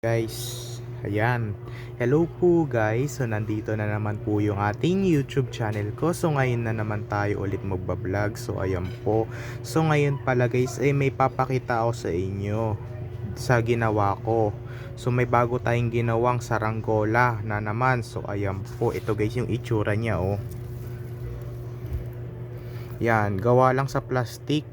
Guys, ayan. Hello po guys. So nandito na naman po yung ating YouTube channel ko. So ngayon na naman tayo ulit magbablog. So ayan po. So ngayon pala guys ay may papakita ako sa inyo sa ginawa ko. So may bago tayong ginawang saranggola na naman. So ayan po. Ito guys yung itsura niya oh. Yan, gawa lang sa plastic.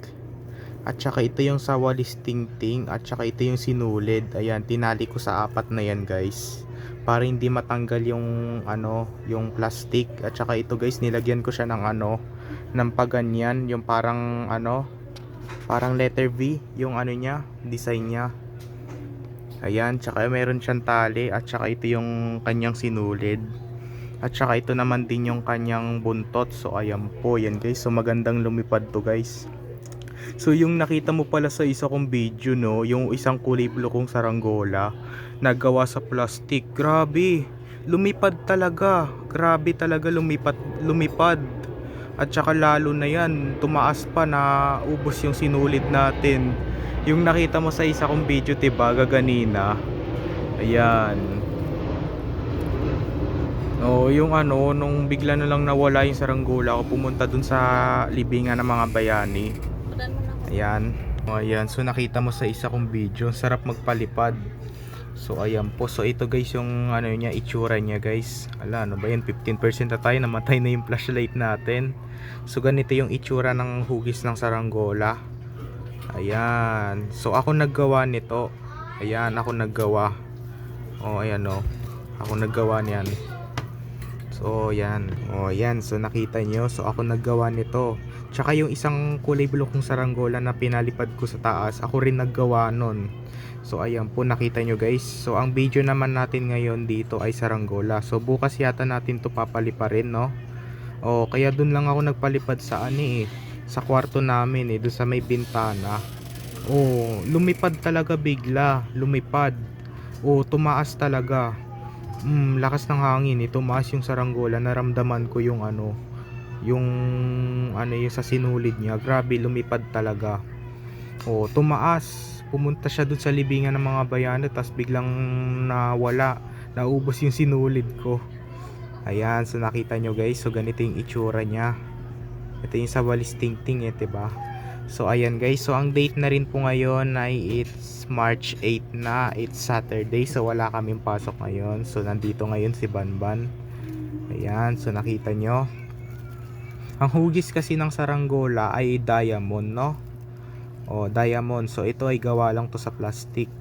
At saka ito yung sa walis tingting at saka ito yung sinulid. Ayan, tinali ko sa apat na yan, guys. Para hindi matanggal yung ano, yung plastic. At saka ito, guys, nilagyan ko siya ng ano, ng paganyan, yung parang ano, parang letter V, yung ano niya, design niya. Ayan, tsaka meron siyang tali at saka ito yung kanyang sinulid. At saka ito naman din yung kanyang buntot. So ayan po, yan guys. So magandang lumipad to guys. So yung nakita mo pala sa isa kong video no, yung isang kulay blue kong saranggola nagawa sa plastic. Grabe, lumipad talaga. Grabe talaga lumipad, lumipad. At saka lalo na yan, tumaas pa na ubos yung sinulid natin. Yung nakita mo sa isa kong video, diba, gaganina. Ayan. Oh, yung ano, nung bigla na lang nawala yung saranggola ako, pumunta dun sa libingan ng mga bayani. Putan mo na ako. Ayan. O, ayan. So, nakita mo sa isa kong video. Sarap magpalipad. So, ayan po. So, ito guys yung ano niya, itsura niya guys. Ala, ano ba yan? 15% na tayo. Namatay na yung flashlight natin. So, ganito yung itsura ng hugis ng saranggola. Ayan. So, ako naggawa nito. Ayan, ako naggawa. O, ayan o. Ako naggawa niyan. So, yan. O, yan. So, nakita nyo. So, ako naggawa nito. Tsaka yung isang kulay blue kong saranggola na pinalipad ko sa taas, ako rin naggawa nun. So, ayan po, nakita nyo guys. So, ang video naman natin ngayon dito ay saranggola. So, bukas yata natin to papaliparin, no? O, kaya dun lang ako nagpalipad sa ani eh. Sa kwarto namin eh, dun sa may bintana. Oh, lumipad talaga bigla. Lumipad. Oh, tumaas talaga. Mm, lakas ng hangin eh. Tumaas yung saranggola. Naramdaman ko yung ano, yung ano yung sa sinulid niya. Grabe, lumipad talaga. Oh, tumaas. Pumunta siya dun sa libingan ng mga bayano tapos biglang nawala. Naubos yung sinulid ko. Ayan, so nakita nyo guys. So ganito yung itsura niya. Ito yung sa walis tingting eh, 'di ba? So ayan guys, so ang date na rin po ngayon ay it's March 8 na, it's Saturday. So wala kaming pasok ngayon. So nandito ngayon si Banban. Ayan, so nakita nyo. Ang hugis kasi ng saranggola ay diamond, no? O, diamond. So ito ay gawa lang to sa plastic.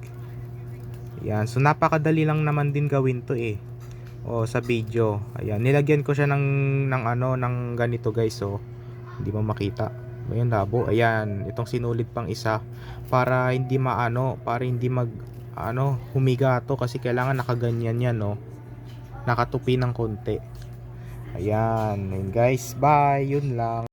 Ayan, so napakadali lang naman din gawin to eh. O sa video. Ayan, nilagyan ko siya ng ng ano ng ganito guys, so hindi mo makita. Ayan labo. Ayan, itong sinulid pang isa para hindi maano, para hindi mag ano, humiga to kasi kailangan nakaganyan yan, no. Nakatupi ng konti. Ayan, yun guys. Bye. Yun lang.